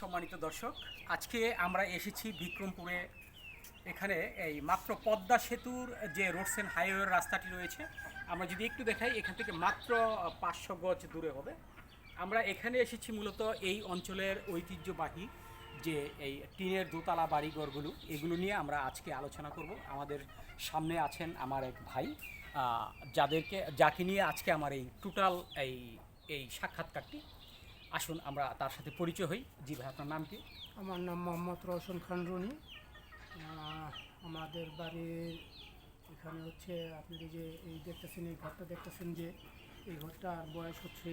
সম্মানিত দর্শক, আজকে আমরা এসেছি বিক্রমপুরে। এখানে এই মাত্র পদ্মা সেতুর যে রোডসেন হাইওয়ের রাস্তাটি রয়েছে, আমরা যদি একটু দেখাই, এখান থেকে মাত্র পাঁচশো গজ দূরে হবে। আমরা এখানে এসেছি মূলত এই অঞ্চলের ঐতিহ্যবাহী যে এই টিনের দোতলা বাড়িঘরগুলো, এগুলো নিয়ে আমরা আজকে আলোচনা করব। আমাদের সামনে আছেন আমার এক ভাই যাদেরকে, যাকে নিয়ে আজকে আমার এই টোটাল এই এই সাক্ষাৎকারটি। আসুন আমরা তার সাথে পরিচয় হই। জি ভাই আপনার নাম কি? আমার নাম মোহাম্মদ রওশন খান রনি। আমাদের বাড়ির এখানে হচ্ছে আপনি এই যে এই দেখতেছেন এই ঘরটা দেখতেছেন যে এই ঘরটার বয়স হচ্ছে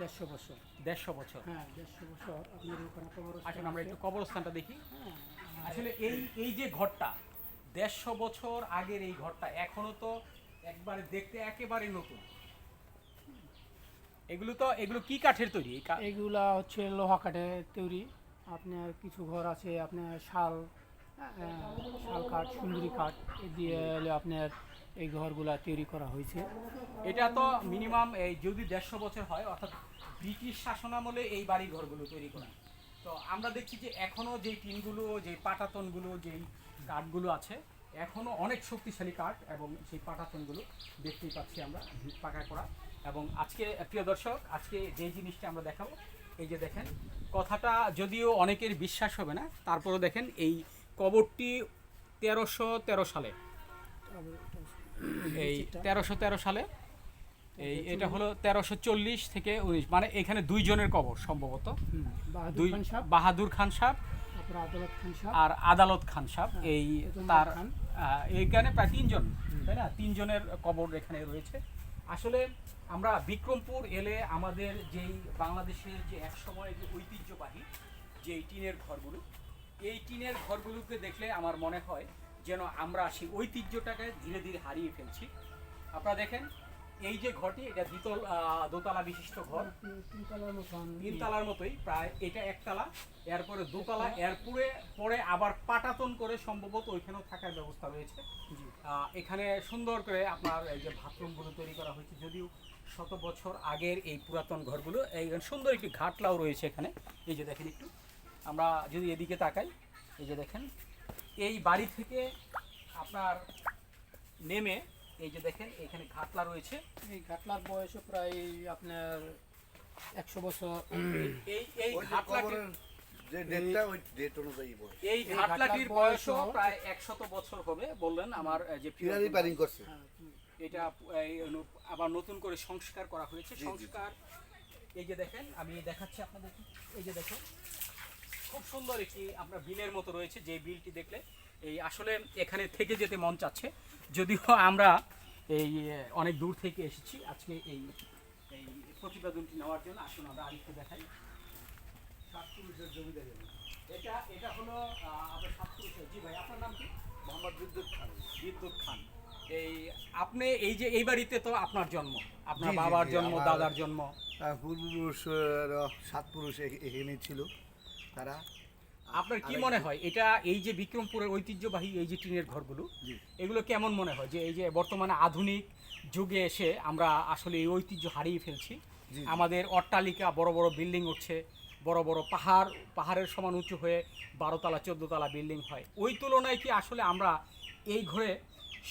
দেড়শো বছর। দেড়শো বছর? হ্যাঁ দেড়শো বছর। আপনার ওখানে কবরস্থান আসুন আমরা। একটু কবরস্থানটা দেখি। হ্যাঁ, আসলে এই এই যে ঘরটা দেড়শো বছর আগের এই ঘরটা এখনও তো একবারে দেখতে একেবারে নতুন। এগুলো তো এগুলো কি কাঠের তৈরি? এইগুলা হচ্ছে লোহা কাঠের তৈরি। আপনার কিছু ঘর আছে আপনার শাল শাল কাঠ সুন্দরী কাঠ দিয়ে আপনার এই ঘরগুলা তৈরি করা হয়েছে। এটা তো মিনিমাম এই যদি দেড়শো বছর হয় অর্থাৎ ব্রিটিশ শাসনামলে এই বাড়ি ঘরগুলো তৈরি করা। তো আমরা দেখছি যে এখনও যে টিনগুলো যে পাটাতনগুলো যেই কাঠগুলো আছে এখনও অনেক শক্তিশালী কাঠ এবং সেই পাটাতনগুলো দেখতেই পাচ্ছি আমরা পাকা করা এবং আজকে প্রিয় দর্শক আজকে যে জিনিসটা আমরা দেখাবো এই যে দেখেন কথাটা যদিও অনেকের বিশ্বাস হবে না তারপরেও দেখেন এই কবরটি তেরোশো তেরো সালে। এই তেরোশো তেরো সালে এই এটা হলো তেরোশো চল্লিশ থেকে উনিশ মানে এখানে দুইজনের কবর সম্ভবত। দুই বাহাদুর খান সাহেব আর আদালত খান সাহেব হ্যাঁ, এই তার এইখানে প্রায় তিনজন তাই না? তিনজনের কবর এখানে রয়েছে। আসলে আমরা বিক্রমপুর এলে আমাদের যেই বাংলাদেশের যে এক সময় যে ঐতিহ্যবাহী যে এই টিনের ঘরগুলো এই টিনের ঘরগুলোকে দেখলে আমার মনে হয় যেন আমরা সেই ঐতিহ্যটাকে ধীরে ধীরে হারিয়ে ফেলছি। আপনারা দেখেন এই যে ঘরটি এটা দ্বিতল দোতলা বিশিষ্ট ঘর। তিনতলার মতোই প্রায় এটা একতলা এরপরে দোতলা এরপরে পরে আবার পাটাতন করে সম্ভবত ওইখানেও থাকার ব্যবস্থা রয়েছে। এখানে সুন্দর করে আপনার এই যে বাথরুমগুলো তৈরি করা হয়েছে যদিও শত বছর আগের এই পুরাতন ঘরগুলো এই সুন্দর একটি ঘাটলাও রয়েছে এখানে। এই যে দেখেন একটু আমরা যদি এদিকে তাকাই এই যে দেখেন এই বাড়ি থেকে আপনার নেমে এই যে দেখেন এখানে ঘাটলা রয়েছে। এই ঘাটলার বয়সও প্রায় আপনার একশো বছর। এই এই যে ডেটটা ওই ডেট অনুযায়ী ঘাটলাটির বয়সও প্রায় একশত বছর হবে বললেন আমার যে প্রিয় পারিং করছে। হ্যাঁ, এটা এই আবার নতুন করে সংস্কার করা হয়েছে। সংস্কার এই যে দেখেন আমি দেখাচ্ছি আপনাদের এই যে দেখেন খুব সুন্দর একটি আপনার বিলের মতো রয়েছে যে বিলটি দেখলে। এই আসলে এখানে থেকে যেতে মন চাচ্ছে। যদিও আমরা এই অনেক দূর থেকে এসেছি আজকে এই এই প্রতিবেদনটি নেওয়ার জন্য আসুন আমরা আরেকটু দেখাই। জমিদারি এটা এটা হলো জি ভাই আপনার নাম কি? মোহাম্মদ বিদ্যুৎ খান। বিদ্যুৎ খান। এই আপনি এই যে এই বাড়িতে তো আপনার জন্ম আপনার বাবার জন্ম দাদার জন্ম। পূর্বপুরুষ সাত পুরুষ এখানে ছিল তারা। আপনার কি মনে হয় এটা এই যে বিক্রমপুরের ঐতিহ্যবাহী এই যে টিনের ঘরগুলো এগুলো কেমন মনে হয় যে এই যে বর্তমানে আধুনিক যুগে এসে আমরা আসলে এই ঐতিহ্য হারিয়ে ফেলছি। আমাদের অট্টালিকা বড় বড় বিল্ডিং উঠছে বড় বড় পাহাড় পাহাড়ের সমান উঁচু হয়ে বারোতলা চোদ্দতলা বিল্ডিং হয়। ওই তুলনায় কি আসলে আমরা এই ঘরে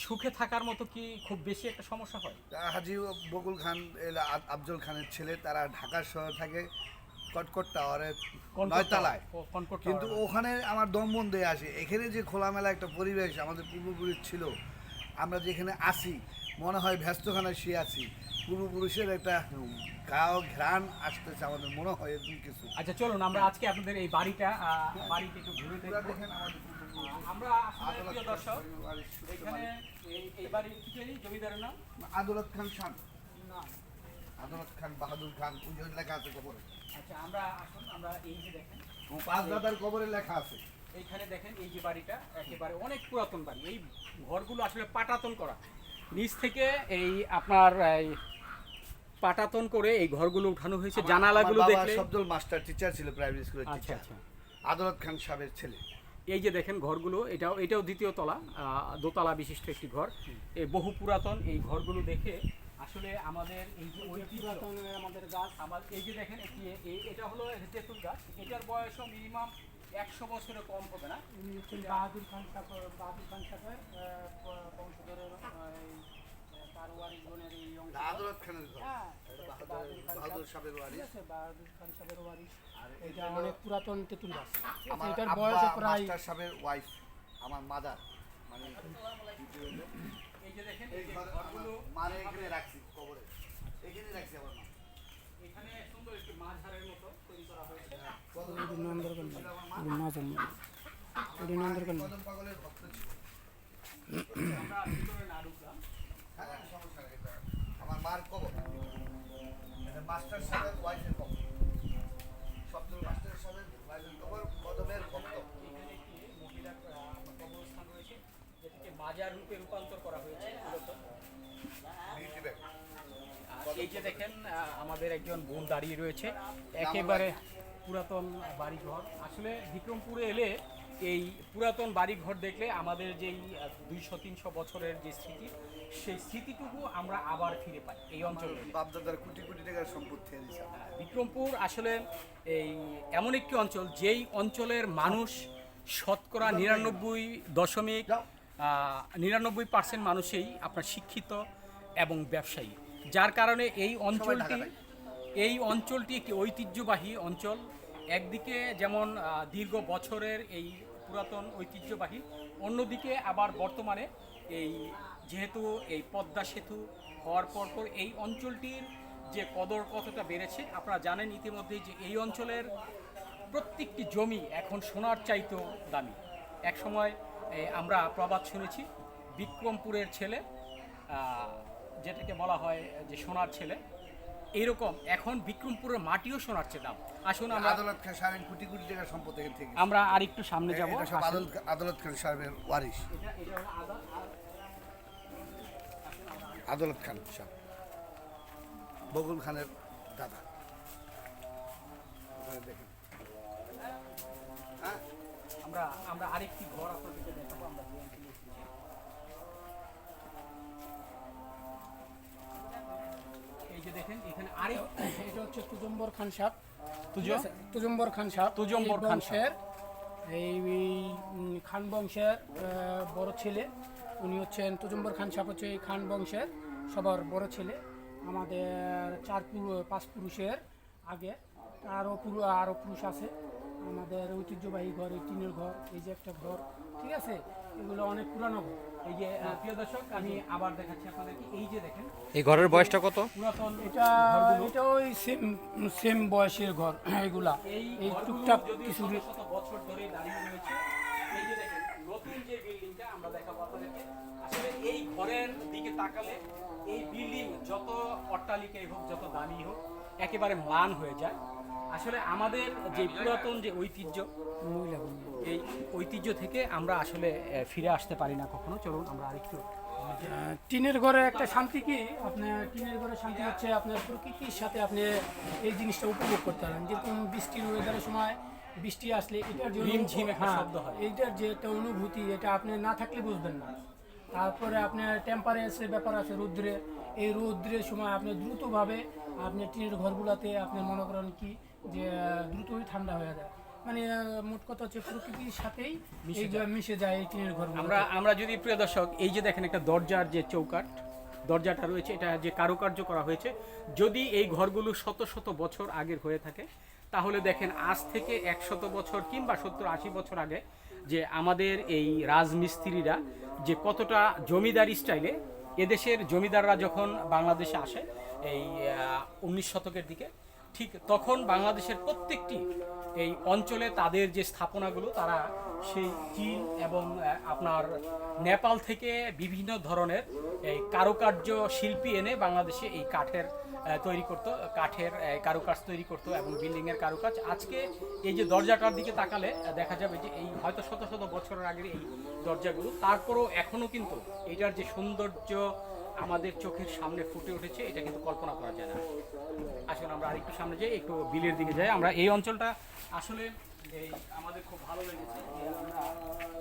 সুখে থাকার মতো কি খুব বেশি একটা সমস্যা হয়? হাজি বকুল খান আফজল খানের ছেলে তারা ঢাকা শহর থাকে। কটকট টাওয়ারে কনকট নয়তলায়। কিন্তু ওখানে আমার দম বন্ধ হয়ে আসে এখানে যে খোলামেলা একটা পরিবেশ আমাদের পূর্বপুরুষ ছিল আমরা যেখানে আসি মনে হয় ব্যস্তখানে শুয়ে আছি পূর্বপুরুষের একটা গাও ঘ্রাণ আসতেছে আমাদের মনে হয় এরকম কিছু। আচ্ছা চলুন আমরা আজকে আপনাদের এই বাড়িটা বাড়িটা একটু ঘুরে দেখেন আমরা আসলে প্রিয় দর্শক এখানে এই- বাড়ির কি জমিদারের নাম? আদালত খান খান আদালত খান বাহাদুর খান যে লেখা আছে কবরে। আচ্ছা আমরা আসুন আমরা এই যে দেখেন পাঁচ দাদার কবরে লেখা আছে। এইখানে দেখেন এই যে বাড়িটা একেবারে অনেক পুরাতন বাড়ি। এই ঘরগুলো আসলে পাটাতন করা। নিচ থেকে এই আপনার এই পাটাতন করে এই ঘরগুলো উঠানো হয়েছে। জানালাগুলো আমার দেখলে শব্দল মাস্টার টিচার ছিল প্রাইমারি স্কুলের আচ্ছা টিচার আচ্ছা। আদালত খান সাহেবের ছেলে। এই যে দেখেন ঘরগুলো এটাও এটাও দ্বিতীয় তলা দোতলা বিশিষ্ট একটি ঘর। এই বহু পুরাতন এই ঘরগুলো দেখে আসলে আমাদের এই যে ঐতিহ্য পুরাতন আমাদের গাছ আমার এই যে দেখেন এটা হলো তেঁতুল গাছ। এটার বয়সও মিনিমাম একশো বছরে কম হবে না। বাহাদুর খান সাহেব বাহাদুর খান ব- বংশধরের কারোয়ারি এই অংশ। হ্যাঁ এটা বাহাদুর বাহাদুর খান বাহাদুর সাহেবের বাড়ি বাহাদুর খান সাহেবের ওয়ারিশ। এটা এটা অনেক পুরাতন তেঁতুল গাছ। আমার এটার বয়স প্রায় সাহেবের ওয়াইফ আমার মাদার মানে এই যে দেখেন এই ঘরগুলো মারে এখানে রাখছি কবরে। এখানে রাখছি আমার মা। এখানে সুন্দর একটি মাঝারের মতো তৈরি করা হয়েছে। পাগলের ভক্ত ছিল আমরা ভিতরে না ঢুকলাম। হ্যাঁ, সমস্যা এটা আমার মার কবর। মাস্টার সাহেবের ওয়াইফের কবর। সপ্তম মাস্টার সাহেবের ওয়াইফের কবর কদমের ভক্ত এখানে একটি মহিলার আহ, কবরস্থান রয়েছে মাজার রূপে রূপান্তর করা হয়েছে মূলত। এই যে দেখেন আমাদের একজন বোন দাঁড়িয়ে রয়েছে। একেবারে পুরাতন বাড়িঘর। আসলে বিক্রমপুরে এলে এই পুরাতন বাড়িঘর দেখলে আমাদের যেই দুইশো তিনশো বছরের যে স্মৃতি সেই স্মৃতিটুকু আমরা আবার ফিরে পাই এই অঞ্চলে। বাপদাদার কোটি কোটি টাকার সম্পত্তি বিক্রমপুর আসলে এই এমন একটি অঞ্চল যেই অঞ্চলের মানুষ শতকরা নিরানব্বই দশমিক নিরানব্বই পার্সেন্ট মানুষই আপনার শিক্ষিত এবং ব্যবসায়ী। যার কারণে এই অঞ্চলটি এই অঞ্চলটি একটি ঐতিহ্যবাহী অঞ্চল। একদিকে যেমন দীর্ঘ বছরের এই পুরাতন ঐতিহ্যবাহী অন্যদিকে আবার বর্তমানে এই যেহেতু এই পদ্মা সেতু হওয়ার পর পর এই অঞ্চলটির যে কদর কতটা বেড়েছে আপনারা জানেন ইতিমধ্যে যে এই অঞ্চলের প্রত্যেকটি জমি এখন সোনার চাইতেও দামি। এক সময় আমরা প্রবাদ শুনেছি বিক্রমপুরের ছেলে যেটাকে বলা হয় যে সোনার ছেলে। এইরকম এখন বিক্রমপুরের মাটিও সোনার চেয়ে দাম আসুন আমরা আদালত খান সাহেবের কোটি কোটি টাকার সম্পত্তি এখান থেকে। আমরা আর একটু সামনে যাব আদালত আদালত খান সাহেবের ওয়ারিশ। আদালত খান সাহেব। বকুল খানের দাদা। দেখেন। হ্যাঁ? আমরা আমরা আরেকটি ঘর আপনাদেরকে দেখাবো আমরা। এই যে দেখেন এখানে আরেক এটা হচ্ছে তুজম্বর খান সাহেব? তুজম্বর খান সাহেব তুজম্বর খান এই খান বংশের বড় ছেলে। উনি হচ্ছেন তুজম্বর খান সাহেব হচ্ছে এই খান বংশের সবার বড় ছেলে। আমাদের চার পাঁচ পুরুষের আগে। আরও পুরো আরও পুরুষ আছে। আমাদের ঐতিহ্যবাহী ঘর এই টিনের ঘর এই যে একটা ঘর ঠিক আছে? এগুলো অনেক পুরানো ঘর। এই যে প্রিয় দর্শক আমি আবার দেখাচ্ছি আপনাদেরকে। এই যে দেখেন এই ঘরের বয়সটা কত? পুরাতন এটা এটা ওই সেম সেম বয়সের ঘর এগুলা। এই টুকটাক যদি কিছু বছর ধরে দাঁড়িয়ে রয়েছে এই যে দেখেন নতুন যে বিল্ডিংটা আমরা দেখাবো আপনাদেরকে। আসলে এই ঘরের দিকে তাকালে এই বিল্ডিং যত অট্টালিকাই হোক যত দামি হোক একেবারে ম্লান হয়ে যায়। আসলে আমাদের যে পুরাতন যে ঐতিহ্য এই ঐতিহ্য থেকে আমরা আসলে ফিরে আসতে পারি না কখনো। চলুন আমরা আরেকটু টিনের ঘরে একটা শান্তি কি? আপনার টিনের ঘরে শান্তি হচ্ছে আপনার প্রকৃতির সাথে আপনি এই জিনিসটা উপভোগ করতে পারেন। যেরকম বৃষ্টির ওয়েদারের সময় বৃষ্টি আসলে এটার যে রিমঝিম একটা হ্যাঁ, শব্দ হয়। এইটার যে একটা অনুভূতি এটা আপনি না থাকলে বুঝবেন না। তারপরে আপনার টেম্পারেচারের ব্যাপার আছে রৌদ্রে। এই রৌদ্রের সময় আপনি দ্রুতভাবে আপনি টিনের ঘরগুলোতে আপনি মনে করেন কি যে দ্রুতই ঠান্ডা হয়ে যায়। মানে মোট কথা হচ্ছে প্রকৃতির সাথেই এই যে মিশে যায় এই টিনের ঘর আমরা আমরা যদি প্রিয় দর্শক এই যে দেখেন একটা দরজার যে চৌকাট দরজাটা রয়েছে এটা যে কারুকার্য করা হয়েছে যদি এই ঘরগুলো শত শত বছর আগের হয়ে থাকে তাহলে দেখেন আজ থেকে একশত বছর কিংবা সত্তর আশি বছর আগে যে আমাদের এই রাজমিস্ত্রিরা যে কতটা জমিদারি স্টাইলে এদেশের জমিদাররা যখন বাংলাদেশে আসে, এই উনিশ শতকের দিকে, ঠিক তখন বাংলাদেশের প্রত্যেকটি, এই অঞ্চলে তাদের যে স্থাপনাগুলো, তারা সেই চীন এবং আপনার নেপাল থেকে বিভিন্ন ধরনের, এই কারুকার্য শিল্পী এনে বাংলাদেশে এই কাঠের তৈরি করতো, কাঠের কারুকাজ তৈরি করতো এবং বিল্ডিংয়ের কারুকাজ। আজকে এই যে দরজাটার দিকে তাকালে দেখা যাবে যে এই হয়তো শত শত বছরের আগের এই দরজাগুলো, তারপরও এখনও কিন্তু এটার যে সৌন্দর্য আমাদের চোখের সামনে ফুটে উঠেছে, এটা কিন্তু কল্পনা করা যায় না। আসলে আমরা আরেকটু সামনে যাই, একটু বিলের দিকে যাই। আমরা এই অঞ্চলটা আসলে এই আমাদের খুব ভালো লেগেছে। আমরা এখানে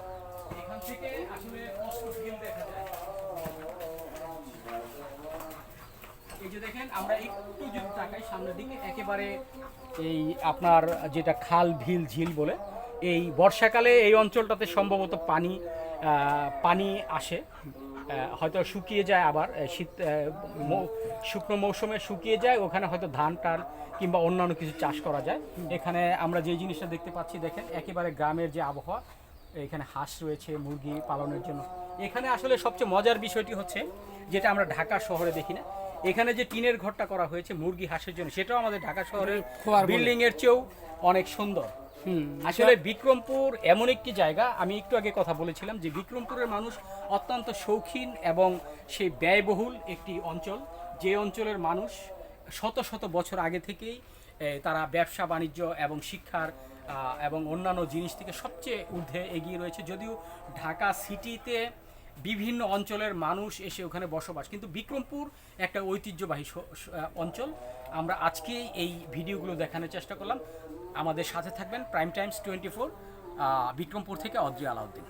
আসছি, এখান থেকে আসলে অস্ত্র ভিল দেখা যায় এই যে দেখেন আমরা একটু যদি তাকাই সামনের দিকে, একেবারে এই আপনার যেটা খাল ভিল ঝিল বলে, এই বর্ষাকালে এই অঞ্চলটাতে সম্ভবত পানি পানি আসে। হয়তো শুকিয়ে যায় আবার শীত শুকনো মৌসুমে শুকিয়ে যায়, ওখানে হয়তো ধান, টান কিংবা অন্যান্য কিছু চাষ করা যায়। এখানে আমরা যে জিনিসটা দেখতে পাচ্ছি, দেখেন, একেবারে গ্রামের যে আবহাওয়া, এখানে হাঁস রয়েছে, মুরগি পালনের জন্য। এখানে আসলে সবচেয়ে মজার বিষয়টি হচ্ছে, যেটা আমরা ঢাকা শহরে দেখি না এখানে যে টিনের ঘরটা করা হয়েছে মুরগি হাঁসের জন্য সেটাও আমাদের ঢাকা শহরের বিল্ডিং এর চেয়েও অনেক সুন্দর। আসলে বিক্রমপুর এমন একটি জায়গা আমি একটু আগে কথা বলেছিলাম যে বিক্রমপুরের মানুষ অত্যন্ত শৌখিন এবং সেই ব্যয়বহুল একটি অঞ্চল। যে অঞ্চলের মানুষ শত শত বছর আগে থেকেই তারা ব্যবসা বাণিজ্য এবং শিক্ষার এবং অন্যান্য জিনিস থেকে সবচেয়ে ঊর্ধ্বে এগিয়ে রয়েছে। যদিও ঢাকা সিটিতে বিভিন্ন অঞ্চলের মানুষ এসে ওখানে বসবাস। কিন্তু বিক্রমপুর একটা ঐতিহ্যবাহী অঞ্চল। আমরা আজকে এই ভিডিওগুলো দেখানোর চেষ্টা করলাম। আমাদের সাথে থাকবেন prime times twenty four Bikrampur থেকে অদ্রি আলাউদ্দিন।